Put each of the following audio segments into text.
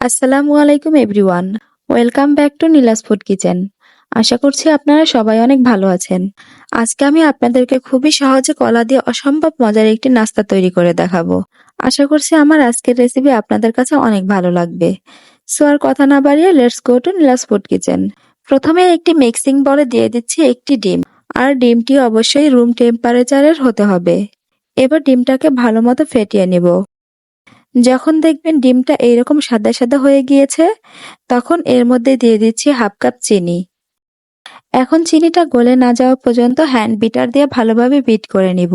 আসসালামু আলাইকুম, everyone. Welcome back to Nila's food kitchen. আশা করছি আপনারা সবাই অনেক ভালো আছেন। আজকে আমি আপনাদেরকে খুবই সহজে কলা দিয়ে অসম্ভব মজার একটি নাস্তা তৈরি করে দেখাবো। আশা করছি আমার আজকের রেসিপি আপনাদের কাছে অনেক ভালো লাগবে। সো আর কথা না বাড়িয়ে let's go to Nila's food kitchen. প্রথমে একটি মিক্সিং বলে দিয়ে দিচ্ছি একটি ডিম। আর ডিমটি অবশ্যই রুম টেম্পারেচারের হতে হবে। এবার ডিমটাকে ভালো মতো ফেটিয়ে নিব। যখন দেখবেন ডিমটা এইরকম সাদা সাদা হয়ে গিয়েছে, তখন এর মধ্যে দিয়ে দিচ্ছি হাফ কাপ চিনি। এখন চিনিটা গলে না যাওয়া পর্যন্ত হ্যান্ড বিটার দিয়ে ভালোভাবে বিট করে নিব।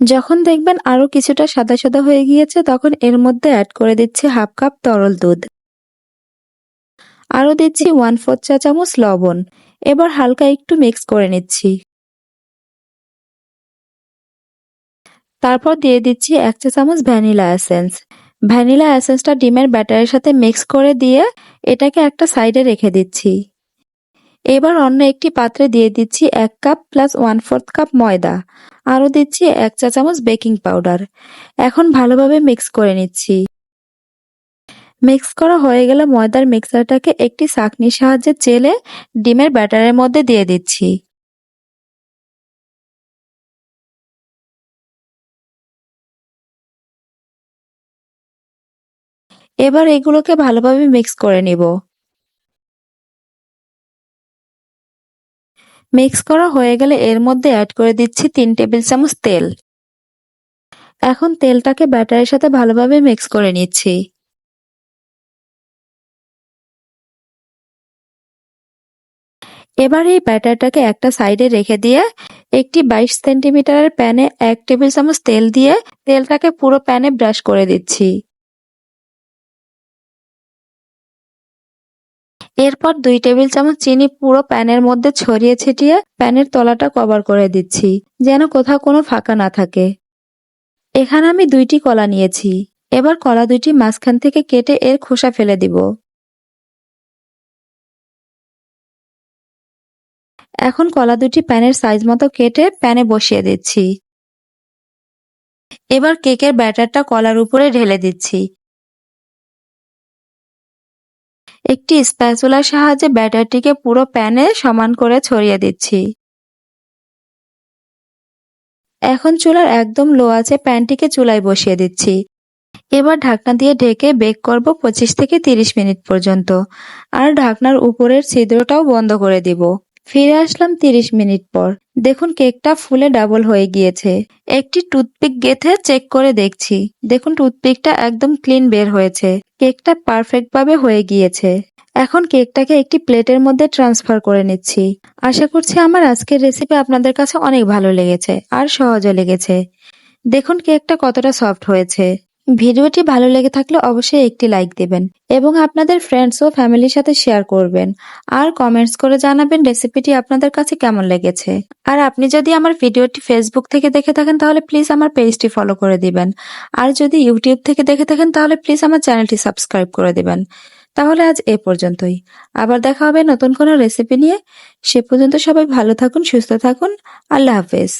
যখন দেখবেন আরও কিছুটা সাদা সাদা হয়ে গিয়েছে, তখন এর মধ্যে অ্যাড করে দিচ্ছি হাফ কাপ তরল দুধ। আরও দিচ্ছি ওয়ান ফোর্থ চা চামচ লবণ। এবার হালকা একটু মিক্স করে নিচ্ছি। তারপর দিয়ে দিচ্ছি এক চা চামচ ভ্যানিলা এসেন্স। ভ্যানিলা এসেন্সটা ডিমের ব্যাটারের সাথে মিক্স করে দিয়ে এটাকে একটা সাইডে রেখে দিচ্ছি। এবার অন্য একটি পাত্রে দিয়ে দিচ্ছি এক cup plus one fourth cup ময়দা। আরও দিচ্ছি এক চা চামচ বেকিং পাউডার এখন ভালোভাবে মিক্স করে নিচ্ছি। মিক্স করা হয়ে গেলে ময়দার মিক্সারটাকে একটি চাকনির সাহায্যে চেলে ডিমের ব্যাটারের মধ্যে দিয়ে দিচ্ছি। এবার এগুলোকে ভালোভাবে মিক্স করে নিব। মিক্স করা হয়ে গেলে এর মধ্যে অ্যাড করে দিচ্ছি তিন টেবিল চামচ তেল। এখন তেলটাকে ব্যাটারের সাথে ভালোভাবে মিক্স করে নিচ্ছি। এবার এই ব্যাটারটাকে একটা সাইডে রেখে দিয়ে একটি বাইশ সেন্টিমিটারের প্যানে এক টেবিল চামচ তেল দিয়ে তেলটাকে পুরো প্যানে ব্রাশ করে দিচ্ছি। এরপর দুই টেবিল চামচ চিনি পুরো প্যানের মধ্যে ছড়িয়ে ছিটিয়ে প্যানের তলাটা কভার করে দিচ্ছি, যেন কোথাও কোনো ফাঁকা না থাকে। এখানে আমি দুইটি কলা নিয়েছি। এবার কলা দুইটি মাঝখান থেকে কেটে এর খোসা ফেলে দিব। এখন কলা দুটি প্যানের সাইজ মতো কেটে প্যানে বসিয়ে দিচ্ছি। এবার কেকের ব্যাটারটা কলার উপরে ঢেলে দিচ্ছি। একটি স্প্যাচুলার সাহায্যে ব্যাটারটিকে পুরো প্যানে সমান করে ছড়িয়ে দিচ্ছি। এখন চুলার একদম লো আছে প্যানটিকে চুলায় বসিয়ে দিচ্ছি। এবার ঢাকনা দিয়ে ঢেকে বেক করব পঁচিশ থেকে তিরিশ মিনিট পর্যন্ত। আর ঢাকনার উপরের ছিদ্রটাও বন্ধ করে দিব। ফিরে আসলাম তিরিশ মিনিট পর। দেখুন কেকটা ফুলে ডাবল হয়ে গিয়েছে। একটি টুথপিক গেথে চেক করে দেখছি। দেখুন টুথপিকটা একদম ক্লিন বের হয়েছে। কেকটা পারফেক্ট ভাবে হয়ে গিয়েছে। এখন কেকটাকে একটি প্লেটের মধ্যে ট্রান্সফার করে নিচ্ছি। আশা করছি আমার আজকের রেসিপি আপনাদের কাছে অনেক ভালো লেগেছে আর সহজও লেগেছে। দেখুন কেকটা কতটা সফট হয়েছে। ভিডিওটি ভালো লেগে থাকলে অবশ্যই একটি লাইক দেবেন এবং আপনাদের ফ্রেন্ডস ও ফ্যামিলির সাথে শেয়ার করবেন। আর কমেন্টস করে জানাবেন রেসিপিটি আপনাদের কাছে কেমন লেগেছে। আর আপনি যদি আমার ভিডিওটি ফেসবুক থেকে দেখে থাকেন, তাহলে প্লিজ আমার পেজটি ফলো করে দিবেন। আর যদি ইউটিউব থেকে দেখে থাকেন, তাহলে প্লিজ আমার চ্যানেলটি সাবস্ক্রাইব করে দিবেন। তাহলে আজ এ পর্যন্তই। আবার দেখা হবে নতুন কোনো রেসিপি নিয়ে। সে পর্যন্ত সবাই ভালো থাকুন, সুস্থ থাকুন। আল্লাহ হাফেজ।